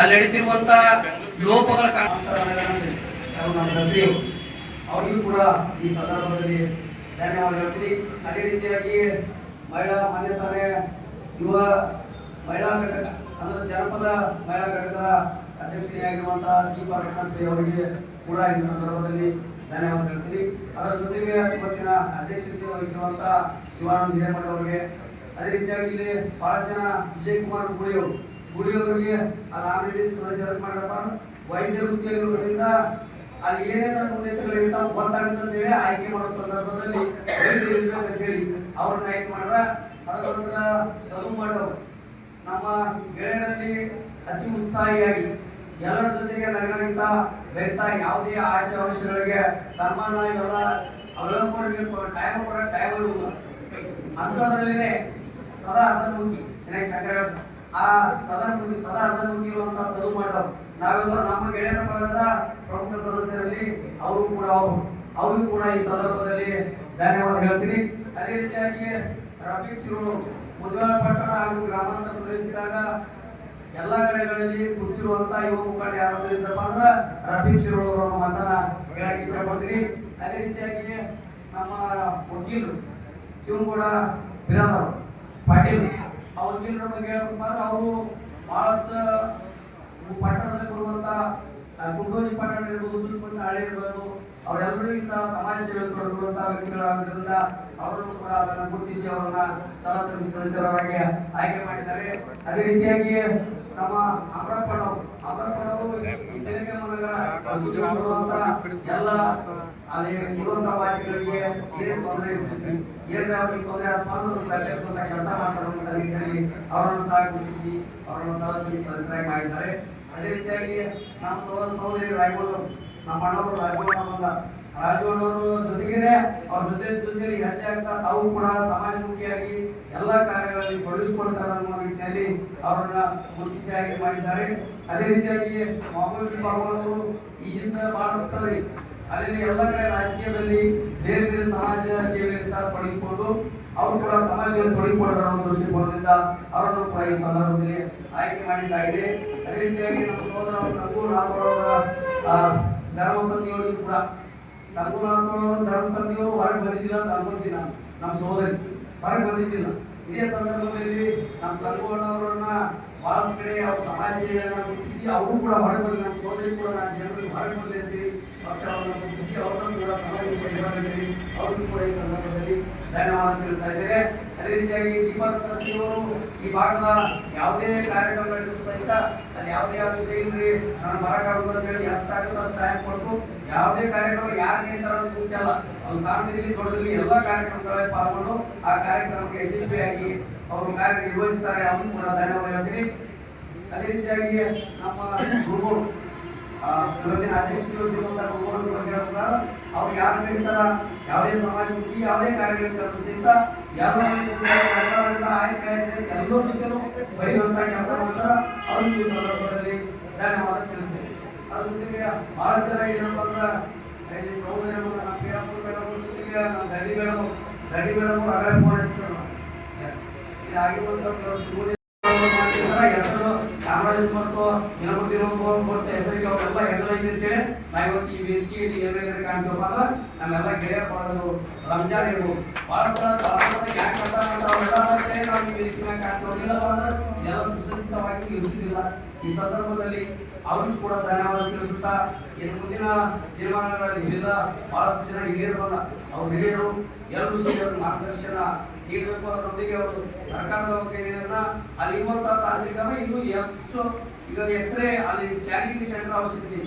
ಅಲ್ಲಿ ನಡೀತಿರುವಂತ ಲೋಪಗಳ ಅವರಿಗೂ ಕೂಡ ಈ ಸಂದರ್ಭದಲ್ಲಿ ಧನ್ಯವಾದ ಹೇಳ್ತೀನಿ ಅದೇ ರೀತಿಯಾಗಿ ಮಹಿಳಾ ಮಾನ್ಯತಾನೆ ಯುವ ಮಹಿಳಾ ಘಟಕ, ಅಂದ್ರೆ ಜನಪದ ಮಹಿಳಾ ಘಟಕದ ಅಧ್ಯಕ್ಷರಾಗಿರುವಂತಹ ದೀಪಾ ರತ್ನಶ್ರೀ ಅವರಿಗೆ ಕೂಡ ಈ ಸಂದರ್ಭದಲ್ಲಿ ಧನ್ಯವಾದ ಹೇಳ್ತೀನಿ. ಅದರ ಜೊತೆಗೆ ಇವತ್ತಿನ ಅಧ್ಯಕ್ಷತೆ ವಹಿಸಿರುವಂತಹ ಶಿವಾನಂದ ಹಿರೇಮಠ ಅವರಿಗೆ, ಅದೇ ರೀತಿಯಾಗಿ ಇಲ್ಲಿ ಬಹಳ ಜನ ವಿಜಯ್ ಕುಮಾರ್ ಗುಡಿಯವರು ಗುಡಿಯವರಿಗೆ ಅಲ್ಲಿ ಆಮೇಲೆ ಸದಸ್ಯರ ಮಾಡಪ್ಪ ವೈದ್ಯರು ವೃತ್ತಿಯಲ್ಲಿರುವುದರಿಂದ ಅಲ್ಲಿ ಏನೇನು ಇರ್ತಾವ ಗೊತ್ತಾಗುತ್ತೆ ಅಂತ ಹೇಳಿ ಆಯ್ಕೆ ಮಾಡೋ ಸಂದರ್ಭದಲ್ಲಿ ವೈದ್ಯರು ಹೇಳಿ ಅವ್ರನ್ನ ಆಯ್ಕೆ ಮಾಡ್ರ. ಅದರ ನಂತರ ಸಲು ನಮ್ಮ ಗೆಳೆಯರಲ್ಲಿ ಅತಿ ಉತ್ಸಾಹಿಯಾಗಿ ಎಲ್ಲರ ಜೊತೆಗೆ ನಗರಗಿಂತ ಬೆರ್ತಾ ಯಾವುದೇ ಆಶೆ ಅವಶ್ಯಗಳಿಗೆ ಸನ್ಮಾನ ಇವೆಲ್ಲ ಅವೆಲ್ಲ ಕೊಡಬೇಕು ಟೈಮ್ ಕೂಡ ಟೈಮ್ ಇರುವುದಿಲ್ಲ. ಅಂಥದ್ರಲ್ಲಿನೇ ಸದಾ ಹಸನ್ಮುಖಿ ದಿನೇಶ್ ಶಂಕರ ಆ ಸದಾ ಸದಾ ಹಸನ್ಮುಖಿ ಇರುವಂತಹ ಸಲು ಮಾಡೋರು ನಾವೆಲ್ಲ ನಮ್ಮ ಗೆಳೆಯರ ಭಾಗದ ಪ್ರಮುಖ ಸದಸ್ಯರಲ್ಲಿ ಅವರು ಕೂಡ ಅವರು. ಕೂಡ ಈ ಸಂದರ್ಭದಲ್ಲಿ ಧನ್ಯವಾದ ಹೇಳ್ತೀನಿ. ಅದೇ ರೀತಿಯಾಗಿ ರಫೀಕ್ ಚಿರು ಮುದ್ಗಳ ಪಟ್ಟಣ ಹಾಗೂ ಗ್ರಾಮಾಂತರ ಪ್ರದೇಶದಾಗ ಎಲ್ಲ ಕಡೆಗಳಲ್ಲಿ ಕುಳಿಸಿರುವಂತ ಯುವ ಮುಖಂಡ ಯಾರಾದ್ರೂ ಅಂದ್ರೆ ರಫೀಕ್ ಅವರ ಮಾತನ್ನ ಹೇಳಕ್ಕೆ ಇಷ್ಟಪಡ್ತೀನಿ ಅದೇ ರೀತಿಯಾಗಿ ನಮ್ಮ ವಕೀಲರು ಶಿವಗೌಡ ಬಿರಾದರ್ ಪಾಟೀಲ್. ಆ ವಕೀಲರ ಬಗ್ಗೆ ಹೇಳ್ಬೇಕಂದ್ರೆ ಅವರು ಬಹಳಷ್ಟು ಪಟ್ಟಣದಲ್ಲಿ ಕೊಡುವಂತ ಗುಂಡೋಜಿ ಪಟ್ಟಣ ಇರ್ಬೋದು ಸುತ್ತಮುತ್ತ ಹಳ್ಳಿ ಇರ್ಬೋದು ಅವರೆಲ್ಲರಿಗೂ ಸಹ ಸಮಾಜ ಸೇವೆ ಕೊಡುವಂತ ವ್ಯಕ್ತಿಗಳಾಗಿದ್ದರಿಂದ ಅವರನ್ನು ಕೂಡ ಅದನ್ನು ಗುರುತಿಸಿ ಅವರನ್ನ ಸದಸ್ಯ ಸದಸ್ಯರಾಗಿ ಆಯ್ಕೆ ಮಾಡಿದ್ದಾರೆ. ಅದೇ ರೀತಿಯಾಗಿ ನಮ್ಮ ಅಮರಪ್ಪನವರು ಅಮರಪ್ಪನವರು ಈ ತೆಲಂಗಾಣ ನಗರ ಬರುವಂತ ಎಲ್ಲ ಅಲ್ಲಿ ಇರುವಂತಹ ವಾಸಿಗಳಿಗೆ ಏನ್ ತೊಂದರೆ ಏನ್ ಅವ್ರಿಗೆ ತೊಂದರೆ ಆತ್ಮ ಅಂದ್ರೆ ಸರಿಸುವಂತ ಕೆಲಸ ಮಾಡ್ತಾರೆ ನಿಟ್ಟಿನಲ್ಲಿ ಅವರನ್ನು ಸಹ ಗುರುತಿಸಿ, ಅವರನ್ನು ಸದಸ್ಯ ಸದಸ್ಯರಾಗಿ ಮಾಡಿದ್ದಾರೆ. ಅದೇ ರೀತಿಯಾಗಿ ನಮ್ಮ ಸಹೋದರ ಸಹೋದರಿ ರಾಯಗೌಡರು ನಮ್ಮ ಅಣ್ಣವರು ರಾಜವಣ್ಣ ರಾಜವಣ್ಣವರು ಜೊತೆಗೇನೆ ಅವ್ರ ಜೊತೆ ಜೊತೆಗೆ ಜೊತೆ ಹೆಚ್ಚಾಗ್ತಾ ತಾವು ಕೂಡ ಸಮಾಜಮುಖಿಯಾಗಿ ಎಲ್ಲ ಕಾರ್ಯಗಳಲ್ಲಿ ತೊಡಗಿಸಿಕೊಳ್ತಾರೆ ಅನ್ನೋ ನಿಟ್ಟಿನಲ್ಲಿ ಅವರನ್ನ ಆಯ್ಕೆ ಮಾಡಿದ್ದಾರೆ. ಅದೇ ರೀತಿಯಾಗಿ ಮೊಹಮ್ಮದ್ ಬಾಬು ಈ ಹಿಂದೆ ಬಹಳಷ್ಟು ಅಲ್ಲಿ ಎಲ್ಲ ಕಡೆ ರಾಜಕೀಯದಲ್ಲಿ ಬೇರೆ ಬೇರೆ ಸಮಾಜ ಸೇವೆಯಲ್ಲಿ ಸಹ ತೊಡಗಿಕೊಂಡು ಅವರು ಕೂಡ ಸಮಾಜದಲ್ಲಿ ತೊಡಗಿಕೊಳ್ಳೋಣ ದೃಷ್ಟಿಕೋನದಿಂದ ಅವರನ್ನು ಕೂಡ ಈ ಸಂದರ್ಭದಲ್ಲಿ ಆಯ್ಕೆ ಮಾಡಿದ್ದಾಗಿದೆ ಅದೇ ರೀತಿಯಾಗಿ ನಮ್ಮ ಸೋದರ ಸಂಗೂರ್ ರಾಮರವರ ಧರ್ಮಪತಿಯವರಿಗೂ ಕೂಡ ಸಂಗೂರ್ ರಾಮರವರ ಧರ್ಮಪತ್ನಿಯವರು ಹೊರಗೆ ಬಂದಿದ್ದಿಲ್ಲ ಅಂತ ಅನ್ಕೊಂತೀನಿ ನಾನು ನಮ್ಮ ಸೋದರಿ. ಹೊರಗೆ ಬಂದಿದ್ದಿಲ್ಲ ಇದೇ ಸಂದರ್ಭದಲ್ಲಿ ನಮ್ಮ ಸಂಗೂರ್ನವರನ್ನ ಬಹಳಷ್ಟು ಕಡೆ ಅವ್ರ ಸಮಾಜ ಸೇವೆಯನ್ನ ಗುರುತಿಸಿ ಅವರು ಕೂಡ ಹೊರಗೆ ಬರಲಿ ನಮ್ಮ ಸೋದರಿ ಕೂಡ ನಾನು ಜನರಿಗೆ ಹೊರಗೆ ಬರಲಿ ಅಂತೇಳಿ ಪಕ್ಷವನ್ನು ಗುರುತಿಸಿ ಕೂಡ ಸಮಾಜಕ್ಕೆ ಹೇಳಿ ಅವ್ರಿಗೂ ಕೂಡ ಈ ಸಂದರ್ಭದಲ್ಲಿ ಧನ್ಯವಾದ ತಿಳಿಸ್ತಾ ಇದ್ದೇವೆ ಅದೇ ರೀತಿಯಾಗಿ ದೀಪಕ್ ಅವರು ಈ ಭಾಗದ ಯಾವುದೇ ಕಾರ್ಯಕ್ರಮ ನಡೆದರೂ ಸಹಿತ ಅಲ್ಲಿ ಯಾವುದೇ ವಿಷಯ ಇಲ್ರಿ ನಾನು ಬರಕ್ಕಾಗುದು ಅಂತ ಹೇಳಿ ಎಷ್ಟಾಗುತ್ತೋ ಅಷ್ಟು ಟೈಮ್ ಕೊಟ್ಟು ಯಾವುದೇ ಕಾರ್ಯಕ್ರಮ ಯಾರು ನೀಡ್ತಾರ ಅಂತ ಮುಖ್ಯ ಅಲ್ಲ ಅವ್ರು ಸಾಧ್ಯದಲ್ಲಿ ದೊಡ್ಡದಲ್ಲಿ ಎಲ್ಲ ಕಾರ್ಯಕ್ರಮಗಳಲ್ಲಿ ಪಾಲ್ಗೊಂಡು ಆ ಕಾರ್ಯಕ್ರಮಕ್ಕೆ ಯಶಸ್ವಿಯಾಗಿ ಅವರು ಕಾರ್ಯ ನಿರ್ವಹಿಸ್ತಾರೆ. ಅವನು ಕೂಡ ಧನ್ಯವಾದ ಹೇಳ್ತೀನಿ ಅದೇ ರೀತಿಯಾಗಿ ನಮ್ಮ ಗುರುಗಳು ಇವತ್ತಿನ ಅಧ್ಯಕ್ಷರು ಜೀವನದ ಗುರುಗಳ ಬಗ್ಗೆ ಹೇಳ್ತಾರೆ ಅವ್ರು ಯಾರು ಕರೀತಾರ ಯಾವುದೇ ಸಮಾಜಮುಖಿ ಯಾವುದೇ ಕಾರ್ಯಕ್ರಮ ಸಹಿತ ಎಲ್ಲ ಎಲ್ಲರ ಜೊತೆನೂ ಬರೆಯುವಂತ ಕೆಲಸ ಮಾಡ್ತಾರ. ಅವ್ರಿಗೆ ಈ ಸಂದರ್ಭದಲ್ಲಿ ಧನ್ಯವಾದ ತಿಳಿಸ್ತೇನೆ. ಅದ್ರ ಜೊತೆಗೆ ಬಹಳ ಜನ ಏನಪ್ಪ ಅಂದ್ರ ಸಹೋದರಿ ನಮ್ಮ ಜೊತೆಗೆ ನಮ್ಮ ದಡಿ ಮೇಡಮ್ ದಡಿ ಮೇಡಮ್ ಅಗಲ ಫೋನ್ ಹಚ್ಚಿದ್ರು ಇಲ್ಲಿ ಹೆಸರು ಚಾಮರಾಜ ಮತ್ತು ದಿನಪತಿ ಕೊಡ್ತಾ ಹೆಸರಿಗೆ ಅವರೆಲ್ಲ ಹೆಸರು ಐತೆ ಅಂತೇಳಿ ಇವತ್ತು ಈ ವೇದಿಕೆಯಲ್ಲಿ ಏನೇನು ಕಾಣ್ತೀವಪ್ಪ ಅಂದ್ರೆ, ನಮ್ಮೆಲ್ಲ ಪಡೆದರು ರಂಜಾನ್ ಇರ್ಬೋದು. ಭಾಳ ಸಲ ನಾವು ವೇದಿಕೆನ ಕಾಣ್ತೀವಿ ಇಲ್ಲಪ್ಪ ಅಂದ್ರೆ, ಎಲ್ಲ ಸುಸಜ್ಜಿತವಾಗಿ ಇರುವುದಿಲ್ಲ. ಈ ಸಂದರ್ಭದಲ್ಲಿ ಅವ್ರಿಗೂ ಕೂಡ ಧನ್ಯವಾದ ತಿಳಿಸುತ್ತಾ, ಇನ್ನು ಮುಂದಿನ ತೀರ್ಮಾನಗಳಲ್ಲಿ ಇಲ್ಲಿಂದ ಬಹಳಷ್ಟು ಜನ ಹಿರಿಯರು ಬಂದ, ಅವ್ರು ಹಿರಿಯರು ಅವ್ರ ಮಾರ್ಗದರ್ಶನ ನೀಡಬೇಕು ಅದರೊಂದಿಗೆ ಅವರು ಸರ್ಕಾರದ ವಕೀಲರನ್ನ ಅಲ್ಲಿ ಇರುವಂತಹ ತಾಂತ್ರಿಕರು ಇದು ಎಷ್ಟು ಈಗ ಎಕ್ಸ್ರೇ ಅಲ್ಲಿ ಸ್ಕ್ಯಾನಿಂಗ್ ಸೆಂಟರ್ ಅವಶ್ಯಕತೆ.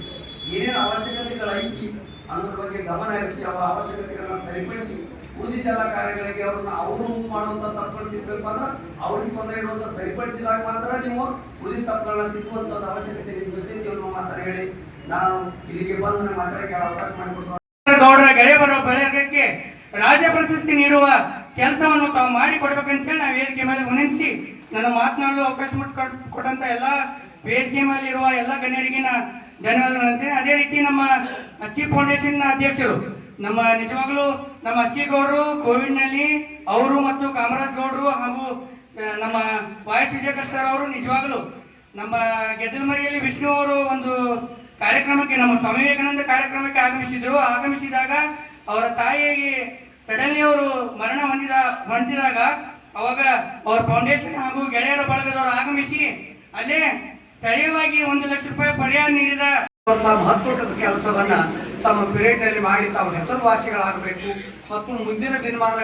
ಏನೇನು ಅವಶ್ಯಕತೆಗಳು ಐತಿ ಅನ್ನೋದ್ರ ಬಗ್ಗೆ ಗಮನ ಹರಿಸಿ ಅವರ ಅವಶ್ಯಕತೆಗಳನ್ನ ಸರಿಪಡಿಸಿ ಉಳಿದಿದ್ದೆಲ್ಲ ಕಾರ್ಯಗಳಿಗೆ ಅವ್ರನ್ನ ಅವರು ಮಾಡುವಂತ ತಪ್ಪುಗಳು ತಿದ್ದಬೇಕು ಅಂದ್ರೆ ಅವ್ರಿಗೆ ತೊಂದರೆ ಇರುವಂತ ಸರಿಪಡಿಸಿದಾಗ ಮಾತ್ರ ನೀವು ಉಳಿದ ತಪ್ಪುಗಳನ್ನ ತಿದ್ದುವಂತ ಅವಶ್ಯಕತೆ ನಿಮ್ಗೆ ನೀವು ಮಾತಾಡಿ ಹೇಳಿ ನಾನು ಇಲ್ಲಿಗೆ ಬಂದ್ರೆ ಮಾತ್ರ ಅವಕಾಶ ಮಾಡಿಕೊಟ್ಟು ಗೌಡರ ಗೆಳೆ ಬರುವ ರಾಜ್ಯ ಪ್ರಶಸ್ತಿ ನೀಡುವ ಕೆಲಸವನ್ನು ತಾವು ಮಾಡಿ ಕೊಡ್ಬೇಕಂತ ಹೇಳಿ ನಾವು ವೇದಿಕೆ ಮೇಲೆ ವಿನಂತಿಸಿ ನನ್ನ ಮಾತನಾಡಲು ಅವಕಾಶ ಕೊಟ್ಟಂತ ಎಲ್ಲ ವೇದಿಕೆ ಮೇಲೆ ಇರುವ ಎಲ್ಲ ಗಣ್ಯರಿಗೆ ಧನ್ಯವಾದಗಳು ಅಂತೇಳಿ ಅದೇ ರೀತಿ ನಮ್ಮ ಅಸ್ಕಿ ಫೌಂಡೇಶನ್ ಅಧ್ಯಕ್ಷರು ನಮ್ಮ ನಿಜವಾಗ್ಲೂ ನಮ್ಮ ಸಿ ಗೌಡರು ಕೋವಿಡ್ನಲ್ಲಿ ಅವರು ಮತ್ತು ಕಾಮರಾಜ್ ಗೌಡರು ಹಾಗೂ ನಮ್ಮ ವಾಯಸ್ ವಿಜಯಕರ್ ಸರ್ ಅವರು ನಿಜವಾಗ್ಲೂ ನಮ್ಮ ಗೆದ್ದಲ್ಮರಿಯಲ್ಲಿ ವಿಷ್ಣು ಅವರು ಒಂದು ಕಾರ್ಯಕ್ರಮಕ್ಕೆ, ನಮ್ಮ ಸ್ವಾಮಿ ವಿವೇಕಾನಂದ ಕಾರ್ಯಕ್ರಮಕ್ಕೆ ಆಗಮಿಸಿದ್ರು. ಆಗಮಿಸಿದಾಗ ಅವರ ತಾಯಿಯಾಗಿ ಸಡನ್ಲಿ ಅವರು ಮರಣ ಹೊಂದಿದ, ಹೊಂದಿದಾಗ ಅವಾಗ ಅವ್ರ ಫೌಂಡೇಶನ್ ಹಾಗೂ ಗೆಳೆಯರ ಬಳಗದವರು ಆಗಮಿಸಿ ಅಲ್ಲೇ ಸ್ಥಳೀಯವಾಗಿ ಒಂದು ಲಕ್ಷ ರೂಪಾಯಿ ಪರಿಹಾರ ನೀಡಿದ ಮಹತ್ವದ ಕೆಲಸವನ್ನ ತಮ್ಮ ಪಿರಿಯಡ್ನಲ್ಲಿ ಮಾಡಿ ತಮ್ಮ ಹೆಸರುವಾಸಿಗಳಾಗಬೇಕು ಮತ್ತು ಮುಂದಿನ ದಿನಮಾನ